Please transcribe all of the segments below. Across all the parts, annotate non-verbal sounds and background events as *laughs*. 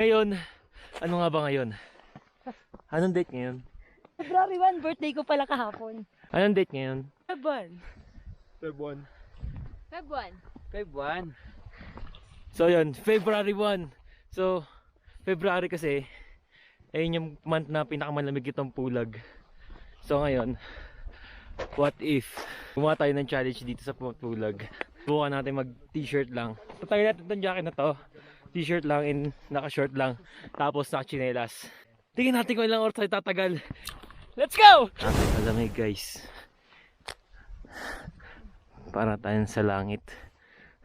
Ngayon, ano nga ba ngayon? Anong date ngayon? February 1, birthday ko pala kahapon. Anong date ngayon? February. Feb 1. February. Feb 1. So yun, February 1. So, February kasi, ayun yung month na pinakamalamig itong pulag. So ngayon, what if gumawa tayo ng challenge dito sa pulag? Bukan natin mag t-shirt lang. Tatagay natin itong jacket na to. T-shirt lang and naka-short lang. Tapos naka-chinelas. Tingnan natin kung ilang oras tayo tatagal. Let's go! Napakalamig guys. Para tayo sa langit.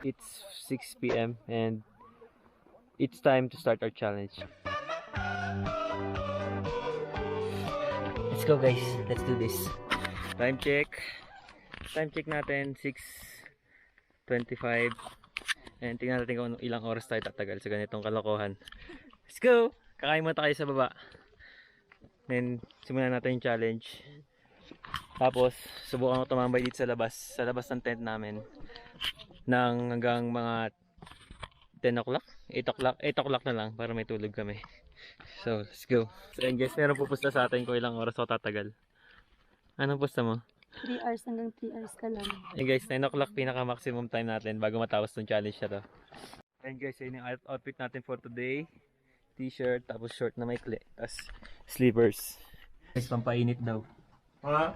It's 6 p.m. and it's time to start our challenge. Let's go guys. Let's do this. Time check. Time check natin 6.25 and tingnan natin kung ilang oras tayo tatagal sa ganitong kalokohan. Let's go! Kakain muna tayo sa baba. Then simulan natin yung challenge. Tapos subukan ko tumambay dito sa labas. Sa labas ng tent namin. Nang hanggang mga 10 o'clock? 8 o'clock? 8 o'clock na lang para may tulog kami. So, let's go. So, yun guys, meron pupusta sa atin kung ilang oras ako tatagal. Anong pusta mo? 3 hours hanggang 3 hours ka lang. Ayun guys, 9 o'clock pinaka maximum time natin bago matapos tong challenge na to. Ayun guys, yun yung out- outfit natin for today. T-shirt, tapos short na may kli. Tapos slippers. Guys, pampainit daw. Ha?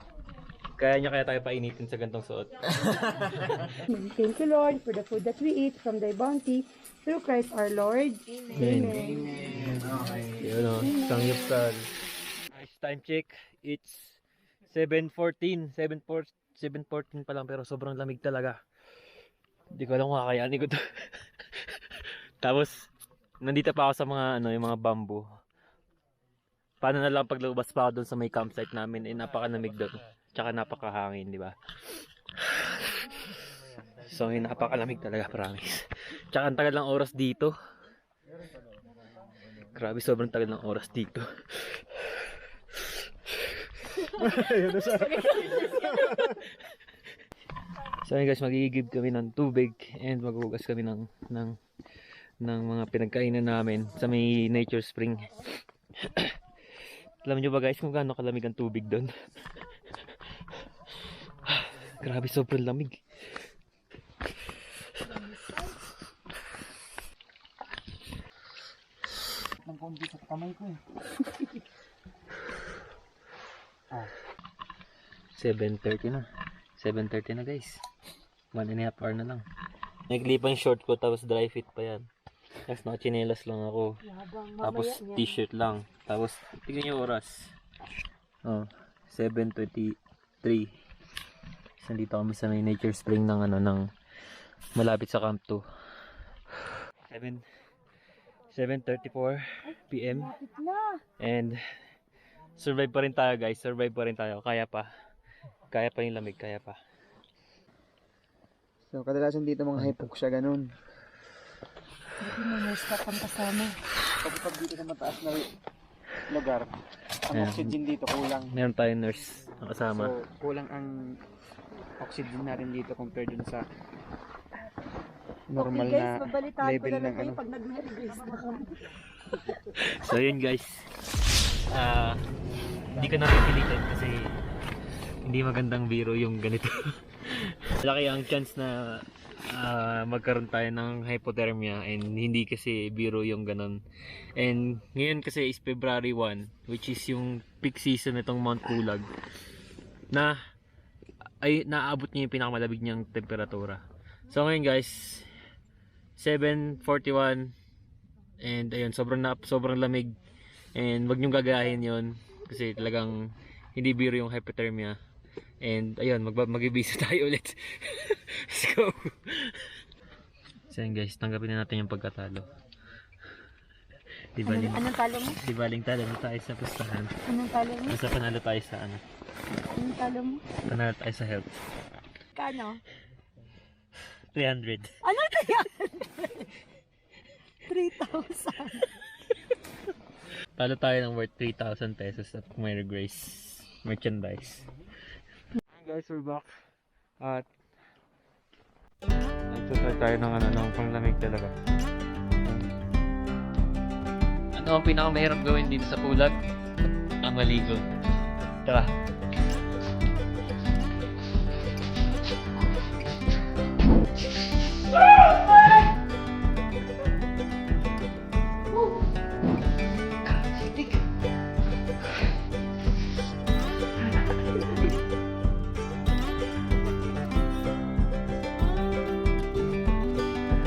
Kaya niya kaya tayo painitin sa gantong suot. *laughs* Thank you, Lord, for the food that we eat from thy bounty. Through Christ our Lord. Amen. Yun o, sangyupsal. Nice time check. It's 7.14. 7.14 7.14 pa lang pero sobrang lamig talaga. Hindi ko alam kung kakayanin ko to. *laughs* Tapos, nandito pa ako sa mga ano, yung mga bamboo. Paano na lang paglabas pa ako doon sa may campsite namin, eh napakalamig doon. Tsaka napakahangin, di ba? *laughs* So, yun, napakalamig talaga, promise. Tsaka ang tagal ng oras dito. Grabe, sobrang tagal ng oras dito. So yun guys, magigib kami ng tubig and maghugas kami ng, ng, ng mga pinagkainan namin sa may nature spring. *coughs* Alam nyo ba guys kung gaano kalamig ang tubig doon? *sighs* Grabe, sobrang lamig. Nang kundi sa kamay ko eh. *laughs* 7.30 na. 7.30 na guys. One and a half hour na lang. Nagli pa yung short ko tapos dry fit pa yan. Tapos nakachinelas lang ako. Yabang Tapos t-shirt lang. Tapos tingnan yung oras. Oh, 7.23. Nandito kami sa may nature spring ng ano ng malapit sa Camp 2. 7 7.34 p.m. And survive pa rin tayo guys. Survive pa rin tayo. Kaya pa. Kaya pa yung lamig. Kaya pa. So, kadalasan dito mga hypoxia ganun. Buti mo nurse ka pang kasama. Pag, pag dito sa mataas na lugar, ang Ayan. oxygen dito kulang. Meron tayong nurse na kasama. So, kulang ang oxygen natin dito compared dun sa normal okay guys, na level na lang ng kayo ano. pag na kami. *laughs* So yun guys. Ah, hindi ko napipilitan kasi hindi magandang biro yung ganito. *laughs* Laki ang chance na ah, magkaroon tayo ng hypothermia and hindi kasi biro yung ganon. And ngayon kasi is February 1 which is yung peak season nitong Mount Pulag na ay naabot niya yung pinakamalabig niyang temperatura. So ngayon guys, 7:41 and ayun sobrang na, sobrang lamig and wag niyong gagayahin yon kasi talagang hindi biro yung hypothermia and ayun mag magibisa *laughs* tayo ulit let's go so yun guys tanggapin na natin yung pagkatalo di ba Anong, anong talo mo? di baling talo na tayo sa pustahan Anong talo mo? basta panalo tayo sa ano Anong talo mo? panalo tayo sa health Kano? 300 Ano kaya? *laughs* 3,000. Talo tayo ng worth 3,000 pesos at Mary Grace merchandise. Guys, we're back. At nagtatry tayo ng ano, ng panglamig talaga. ano ang pinakamahirap gawin dito sa pulag? Ang maligo. Tara.